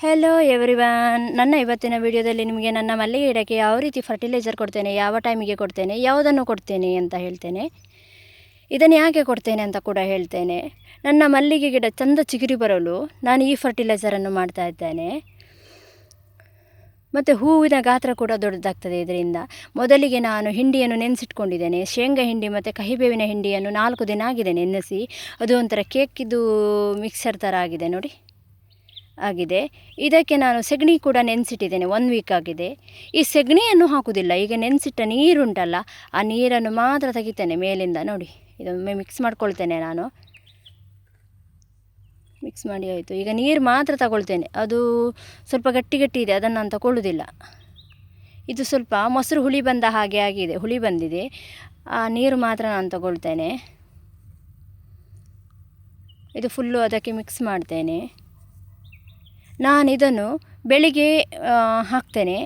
Hello everyone ನನ್ನ ಇವತ್ತಿನ ವಿಡಿಯೋದಲ್ಲಿ ನಿಮಗೆ ನನ್ನ ಮಲ್ಲಿಗೆ ಗಿಡಕ್ಕೆ ಯಾವ ರೀತಿ ಫರ್ಟಿಲೈಸರ್ ಕೊಡ್ತೇನೆ, ಯಾವ ಟೈಮಿಗೆ ಕೊಡ್ತೇನೆ, ಯಾವುದನ್ನು ಕೊಡ್ತೇನೆ ಅಂತ ಹೇಳ್ತೇನೆ. ಇದನ್ನು ಯಾಕೆ ಕೊಡ್ತೇನೆ ಅಂತ ಕೂಡ ಹೇಳ್ತೇನೆ. ನನ್ನ ಮಲ್ಲಿಗೆ ಗಿಡ ಚಂದ ಚಿಗುರಿ ಬರಲು ನಾನು ಈ ಫರ್ಟಿಲೈಸರನ್ನು ಮಾಡ್ತಾ ಇದ್ದೇನೆ. ಮತ್ತು ಹೂವಿನ ಗಾತ್ರ ಕೂಡ ದೊಡ್ಡದಾಗ್ತದೆ ಇದರಿಂದ. ಮೊದಲಿಗೆ ನಾನು ಹಿಂಡಿಯನ್ನು ನೆನೆಸಿಟ್ಕೊಂಡಿದ್ದೇನೆ. ಶೇಂಗಾ ಹಿಂಡಿ ಮತ್ತು ಕಹಿಬೇವಿನ ಹಿಂಡಿಯನ್ನು ನಾಲ್ಕು ದಿನ ಆಗಿದೆ ನೆನೆಸಿ. ಅದು ಒಂಥರ ಕೇಕಿದು ಮಿಕ್ಸರ್ ಥರ ಆಗಿದೆ ನೋಡಿ. ಆಗಿದೆ. ಇದಕ್ಕೆ ನಾನು ಸಗಣಿ ಕೂಡ ನೆನೆಸಿಟ್ಟಿದ್ದೇನೆ. ಒನ್ ವೀಕ್ ಆಗಿದೆ. ಈ ಸಗಣಿಯನ್ನು ಹಾಕುವುದಿಲ್ಲ. ಈಗ ನೆನೆಸಿಟ್ಟ ನೀರುಂಟಲ್ಲ, ಆ ನೀರನ್ನು ಮಾತ್ರ ತೆಗಿತೇನೆ ಮೇಲಿಂದ. ನೋಡಿ, ಇದೊಮ್ಮೆ ಮಿಕ್ಸ್ ಮಾಡ್ಕೊಳ್ತೇನೆ ನಾನು. ಮಿಕ್ಸ್ ಮಾಡಿ ಆಯಿತು. ಈಗ ನೀರು ಮಾತ್ರ ತಗೊಳ್ತೇನೆ. ಅದು ಸ್ವಲ್ಪ ಗಟ್ಟಿ ಗಟ್ಟಿ ಇದೆ. ಅದನ್ನು ನಾನು ತಗೊಳ್ಳೋದಿಲ್ಲ ಇದು ಸ್ವಲ್ಪ ಮೊಸರು ಹುಳಿ ಬಂದ ಹಾಗೆ ಆಗಿದೆ. ಹುಳಿ ಬಂದಿದೆ. ಆ ನೀರು ಮಾತ್ರ ನಾನು ತಗೊಳ್ತೇನೆ. ಇದು ಫುಲ್ಲು ಅದಕ್ಕೆ ಮಿಕ್ಸ್ ಮಾಡ್ತೇನೆ. ನಾನು ಇದನ್ನು ಬೆಳಿಗ್ಗೆ ಹಾಕ್ತೇನೆ.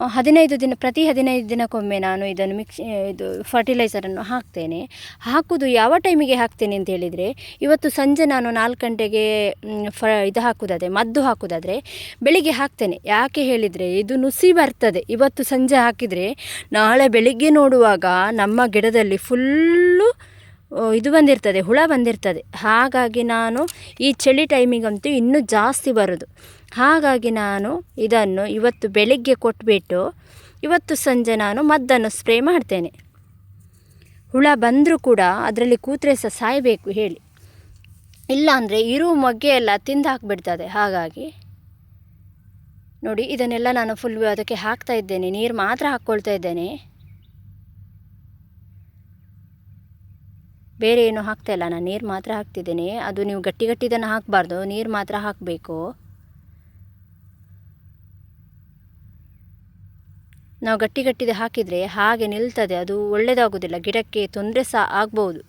ಹದಿನೈದು ದಿನ, ಪ್ರತಿ ಹದಿನೈದು ದಿನಕ್ಕೊಮ್ಮೆ ನಾನು ಇದನ್ನು ಮಿಕ್ಸ್ ಇದು ಫರ್ಟಿಲೈಸರನ್ನು ಹಾಕ್ತೇನೆ. ಹಾಕೋದು ಯಾವ ಟೈಮಿಗೆ ಹಾಕ್ತೇನೆ ಅಂತ ಹೇಳಿದರೆ, ಇವತ್ತು ಸಂಜೆ ನಾನು ನಾಲ್ಕು ಗಂಟೆಗೆ ಫ ಇದು ಹಾಕೋದಾದರೆ, ಮದ್ದು ಹಾಕೋದಾದರೆ ಬೆಳಿಗ್ಗೆ ಹಾಕ್ತೇನೆ. ಯಾಕೆ ಹೇಳಿದರೆ, ಇದು ನುಸಿ ಬರ್ತದೆ. ಇವತ್ತು ಸಂಜೆ ಹಾಕಿದರೆ ನಾಳೆ ಬೆಳಿಗ್ಗೆ ನೋಡುವಾಗ ನಮ್ಮ ಗಿಡದಲ್ಲಿ ಫುಲ್ಲು ಇದು ಬಂದಿರ್ತದೆ, ಹುಳ ಬಂದಿರ್ತದೆ. ಹಾಗಾಗಿ ನಾನು ಈ ಚಳಿ ಟೈಮಿಗಂತೂ ಇನ್ನೂ ಜಾಸ್ತಿ ಬರೋದು. ಹಾಗಾಗಿ ನಾನು ಇದನ್ನು ಇವತ್ತು ಬೆಳಿಗ್ಗೆ ಕೊಟ್ಬಿಟ್ಟು ಇವತ್ತು ಸಂಜೆ ನಾನು ಮದ್ದನ್ನು ಸ್ಪ್ರೇ ಮಾಡ್ತೇನೆ. ಹುಳ ಬಂದರೂ ಕೂಡ ಅದರಲ್ಲಿ ಕೂತ್ರೆ ಸಹ ಸಾಯಬೇಕು ಹೇಳಿ. ಇಲ್ಲಾಂದರೆ ಇರು ಮೊಗ್ಗೆ ಎಲ್ಲ ತಿಂದು ಹಾಕಿಬಿಡ್ತದೆ. ಹಾಗಾಗಿ ನೋಡಿ, ಇದನ್ನೆಲ್ಲ ನಾನು ಫುಲ್ ಅದಕ್ಕೆ ಹಾಕ್ತಾ ಇದ್ದೇನೆ. ನೀರು ಮಾತ್ರ ಹಾಕ್ಕೊಳ್ತಾ ಇದ್ದೇನೆ. ಬೇರೆ ಏನು ಹಾಕ್ತಾಯಿಲ್ಲ ನಾನು ನೀರು ಮಾತ್ರ ಹಾಕ್ತಿದ್ದೀನಿ. ಅದು ನೀವು ಗಟ್ಟಿ ಗಟ್ಟಿದನ್ನು ಹಾಕಬಾರ್ದು. ನೀರು ಮಾತ್ರ ಹಾಕಬೇಕು. ನಾವು ಗಟ್ಟಿ ಗಟ್ಟಿದೆ ಹಾಕಿದರೆ ಹಾಗೆ ನಿಲ್ತದೆ. ಅದು ಒಳ್ಳೆಯದಾಗೋದಿಲ್ಲ ಗಿಡಕ್ಕೆ ತೊಂದರೆ ಸಹ ಆಗ್ಬೋದು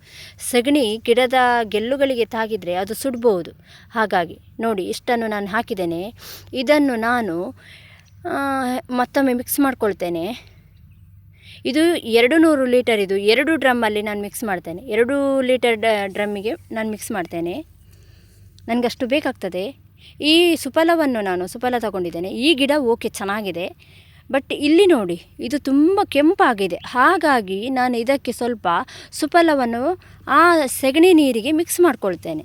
ಸಗಣಿ ಗಿಡದ ಗೆಲ್ಲುಗಳಿಗೆ ತಾಗಿದರೆ ಅದು ಸುಡ್ಬೋದು ಹಾಗಾಗಿ ನೋಡಿ, ಇಷ್ಟನ್ನು ನಾನು ಹಾಕಿದ್ದೇನೆ. ಇದನ್ನು ನಾನು ಮತ್ತೊಮ್ಮೆ ಮಿಕ್ಸ್ ಮಾಡ್ಕೊಳ್ತೇನೆ. ಇದು ಎರಡು ನೂರು ಲೀಟರ್ ಇದು ಎರಡು ಡ್ರಮ್ಮಲ್ಲಿ ನಾನು ಮಿಕ್ಸ್ ಮಾಡ್ತೇನೆ. ಎರಡು ಲೀಟರ್ ಡ್ರಮ್ಮಿಗೆ ನಾನು ಮಿಕ್ಸ್ ಮಾಡ್ತೇನೆ. ನನಗಷ್ಟು ಬೇಕಾಗ್ತದೆ. ಈ ಸುಫಲವನ್ನು ನಾನು ಸುಫಲ ತಗೊಂಡಿದ್ದೇನೆ. ಈ ಗಿಡ ಓಕೆ ಚೆನ್ನಾಗಿದೆ. ಬಟ್ ಇಲ್ಲಿ ನೋಡಿ, ಇದು ತುಂಬ ಕೆಂಪಾಗಿದೆ. ಹಾಗಾಗಿ ನಾನು ಇದಕ್ಕೆ ಸ್ವಲ್ಪ ಸುಫಲವನ್ನು ಆ ಸೆಗಣಿ ನೀರಿಗೆ ಮಿಕ್ಸ್ ಮಾಡ್ಕೊಳ್ತೇನೆ.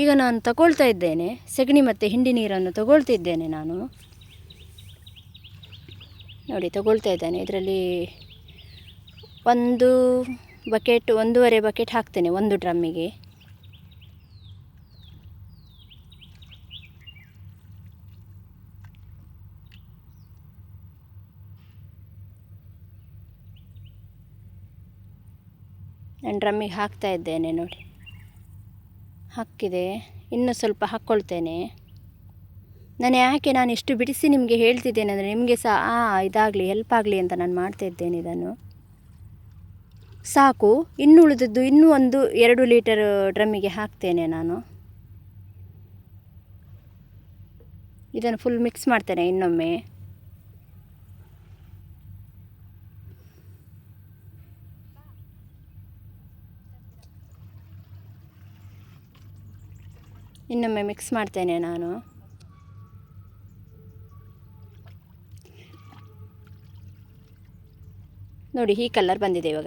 ಈಗ ನಾನು ತಗೊಳ್ತಾ ಇದ್ದೇನೆ. ಸೆಗಣಿ ಮತ್ತು ಹಿಂಡಿ ನೀರನ್ನು ತಗೊಳ್ತಿದ್ದೇನೆ ನಾನು. ನೋಡಿ, ತಗೊಳ್ತಾ ಇದ್ದಾನೆ. ಇದರಲ್ಲಿ ಒಂದು ಬಕೆಟ್, ಒಂದೂವರೆ ಬಕೆಟ್ ಹಾಕ್ತೇನೆ, ಒಂದು ಡ್ರಮ್ಮಿಗೆ. ನಾನು ಡ್ರಮ್ಮಿಗೆ ಹಾಕ್ತಾ ಇದ್ದೇನೆ ನೋಡಿ. ಹಾಕಿದೆ ಇನ್ನೂ ಸ್ವಲ್ಪ ಹಾಕ್ಕೊಳ್ತೇನೆ. ನಾನು ಯಾಕೆ ನಾನು ಇಷ್ಟು ಬಿಡಿಸಿ ನಿಮಗೆ ಹೇಳ್ತಿದ್ದೇನೆ ಅಂದರೆ ನಿಮಗೆ ಸಹ ಆ ಇದಾಗಲಿ ಹೆಲ್ಪ್ ಆಗಲಿ ಅಂತ ನಾನು ಮಾಡ್ತಾ ಇದ್ದೇನೆ ಇದನ್ನು. ಸಾಕು, ಇನ್ನು ಉಳಿದದ್ದು ಇನ್ನೂ ಒಂದು ಎರಡು ಲೀಟರ್ ಡ್ರಮ್ಮಿಗೆ ಹಾಕ್ತೇನೆ ನಾನು. ಇದನ್ನು ಫುಲ್ ಮಿಕ್ಸ್ ಮಾಡ್ತೇನೆ ಇನ್ನೊಮ್ಮೆ. ಇನ್ನೊಮ್ಮೆ ಮಿಕ್ಸ್ ಮಾಡ್ತೇನೆ ನಾನು. ನೋಡಿ, ಈ ಕಲರ್ ಬಂದಿದೆ ಇವಾಗ.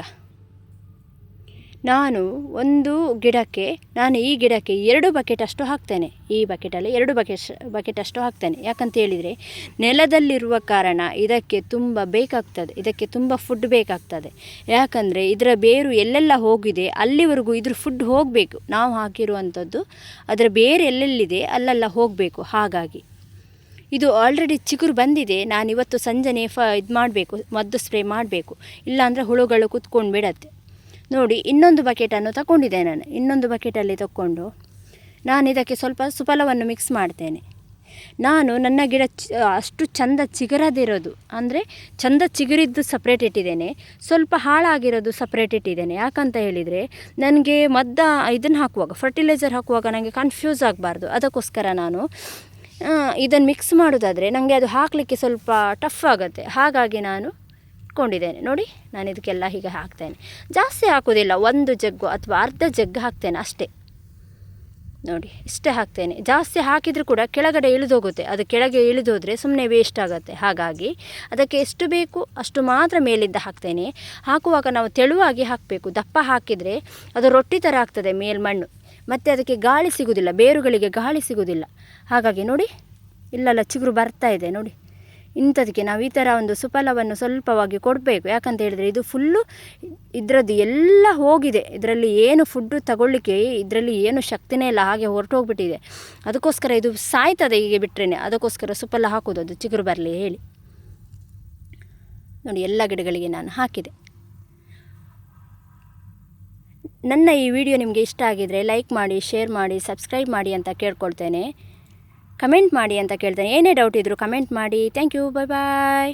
ನಾನು ಒಂದು ಗಿಡಕ್ಕೆ, ನಾನು ಈ ಗಿಡಕ್ಕೆ ಎರಡು ಬಕೆಟ್ ಅಷ್ಟು ಹಾಕ್ತೇನೆ. ಈ ಬಕೆಟಲ್ಲಿ ಎರಡು ಬಕೆಟ್ ಬಕೆಟ್ ಅಷ್ಟು ಹಾಕ್ತೇನೆ. ಯಾಕಂತ ಹೇಳಿದರೆ, ನೆಲದಲ್ಲಿರುವ ಕಾರಣ ಇದಕ್ಕೆ ತುಂಬ ಬೇಕಾಗ್ತದೆ. ಇದಕ್ಕೆ ತುಂಬ ಫುಡ್ ಬೇಕಾಗ್ತದೆ. ಯಾಕಂದರೆ, ಇದರ ಬೇರು ಎಲ್ಲೆಲ್ಲ ಹೋಗಿದೆ, ಅಲ್ಲಿವರೆಗೂ ಇದ್ರ ಫುಡ್ ಹೋಗಬೇಕು. ನಾವು ಹಾಕಿರುವಂಥದ್ದು, ಅದರ ಬೇರೆ ಎಲ್ಲೆಲ್ಲಿದೆ, ಅಲ್ಲೆಲ್ಲ ಹೋಗಬೇಕು. ಹಾಗಾಗಿ ಇದು ಆಲ್ರೆಡಿ ಚಿಗುರು ಬಂದಿದೆ. ನಾನು ಇವತ್ತು ಸಂಜೆನೇ ಫ ಇದು ಮಾಡಬೇಕು, ಮದ್ದು ಸ್ಪ್ರೇ ಮಾಡಬೇಕು. ಇಲ್ಲಾಂದರೆ ಹುಳುಗಳು ಕುತ್ಕೊಂಡು ಬಿಡತ್ತೆ. ನೋಡಿ, ಇನ್ನೊಂದು ಬಕೆಟನ್ನು ತಗೊಂಡಿದ್ದೆ ನಾನು. ಇನ್ನೊಂದು ಬಕೆಟಲ್ಲಿ ತಗೊಂಡು ನಾನು ಇದಕ್ಕೆ ಸ್ವಲ್ಪ ಸುಫಲವನ್ನು ಮಿಕ್ಸ್ ಮಾಡ್ತೇನೆ. ನಾನು ನನ್ನ ಗಿಡ ಅಷ್ಟು ಚಂದ ಚಿಗರದಿರೋದು, ಅಂದರೆ ಚಂದ ಚಿಗುರಿದ್ದು ಸಪ್ರೇಟ್ ಇಟ್ಟಿದ್ದೇನೆ. ಸ್ವಲ್ಪ ಹಾಳಾಗಿರೋದು ಸಪ್ರೇಟ್ ಇಟ್ಟಿದ್ದೇನೆ. ಯಾಕಂತ ಹೇಳಿದರೆ ನನಗೆ ಮದ್ದ ಇದನ್ನು ಹಾಕುವಾಗ ಫರ್ಟಿಲೈಸರ್ ಹಾಕುವಾಗ ನನಗೆ ಕನ್ಫ್ಯೂಸ್ ಆಗಬಾರ್ದು. ಅದಕ್ಕೋಸ್ಕರ ನಾನು ಇದನ್ನು ಮಿಕ್ಸ್ ಮಾಡೋದಾದರೆ ನನಗೆ ಅದು ಹಾಕಲಿಕ್ಕೆ ಸ್ವಲ್ಪ ಟಫ್ ಆಗುತ್ತೆ. ಹಾಗಾಗಿ ನಾನು ಇಟ್ಕೊಂಡಿದ್ದೇನೆ ನೋಡಿ, ನಾನು ಇದಕ್ಕೆಲ್ಲ ಹೀಗೆ ಹಾಕ್ತೇನೆ. ಜಾಸ್ತಿ ಹಾಕೋದಿಲ್ಲ, ಒಂದು ಜಗ್ಗು ಅಥವಾ ಅರ್ಧ ಜಗ್ಗು ಹಾಕ್ತೇನೆ ಅಷ್ಟೇ. ನೋಡಿ, ಇಷ್ಟೇ ಹಾಕ್ತೇನೆ. ಜಾಸ್ತಿ ಹಾಕಿದರೂ ಕೂಡ ಕೆಳಗಡೆ ಇಳಿದೋಗುತ್ತೆ. ಅದು ಕೆಳಗೆ ಇಳಿದೋದ್ರೆ ಸುಮ್ಮನೆ ವೇಸ್ಟ್ ಆಗುತ್ತೆ. ಹಾಗಾಗಿ ಅದಕ್ಕೆ ಎಷ್ಟು ಬೇಕು ಅಷ್ಟು ಮಾತ್ರ ಮೇಲಿಂದ ಹಾಕ್ತೇನೆ. ಹಾಕುವಾಗ ನಾವು ತೆಳುವಾಗಿ ಹಾಕಬೇಕು. ದಪ್ಪ ಹಾಕಿದರೆ ಅದು ರೊಟ್ಟಿ ಥರ ಆಗ್ತದೆ ಮೇಲ್ಮಣ್ಣು. ಮತ್ತು ಅದಕ್ಕೆ ಗಾಳಿ ಸಿಗುವುದಿಲ್ಲ, ಬೇರುಗಳಿಗೆ ಗಾಳಿ ಸಿಗುವುದಿಲ್ಲ. ಹಾಗಾಗಿ ನೋಡಿ, ಇಲ್ಲೆಲ್ಲ ಚಿಗುರು ಬರ್ತಾ ಇದೆ ನೋಡಿ. ಇಂಥದಕ್ಕೆ ನಾವು ಈ ಥರ ಒಂದು ಸುಫಲವನ್ನು ಸ್ವಲ್ಪವಾಗಿ ಕೊಡಬೇಕು. ಯಾಕಂತ ಹೇಳಿದರೆ ಇದು ಫುಲ್ಲು ಇದರದ್ದು ಎಲ್ಲ ಹೋಗಿದೆ. ಇದರಲ್ಲಿ ಏನು ಫುಡ್ಡು ತಗೊಳ್ಳಿಕ್ಕೆ, ಇದರಲ್ಲಿ ಏನು ಶಕ್ತಿನೇ ಇಲ್ಲ, ಹಾಗೆ ಹೊರಟೋಗ್ಬಿಟ್ಟಿದೆ. ಅದಕ್ಕೋಸ್ಕರ ಇದು ಸಾಯ್ತದೆ ಹೀಗೆ ಬಿಟ್ಟರೆ ಅದಕ್ಕೋಸ್ಕರ ಸುಫಲ ಹಾಕೋದು ಅದು ಚಿಗುರು ಬರಲಿ ಹೇಳಿ. ನೋಡಿ, ಎಲ್ಲ ಗಿಡಗಳಿಗೆ ನಾನು ಹಾಕಿದೆ. ನನ್ನ ಈ ವಿಡಿಯೋ ನಿಮಗೆ ಇಷ್ಟ ಆಗಿದರೆ ಲೈಕ್ ಮಾಡಿ, ಶೇರ್ ಮಾಡಿ, ಸಬ್ಸ್ಕ್ರೈಬ್ ಮಾಡಿ ಅಂತ ಕೇಳ್ಕೊಳ್ತೇನೆ. ಕಮೆಂಟ್ ಮಾಡಿ ಅಂತ ಕೇಳ್ತೇನೆ. ಏನೇ ಡೌಟ್ ಇದ್ದರೂ ಕಮೆಂಟ್ ಮಾಡಿ. Thank you bye bye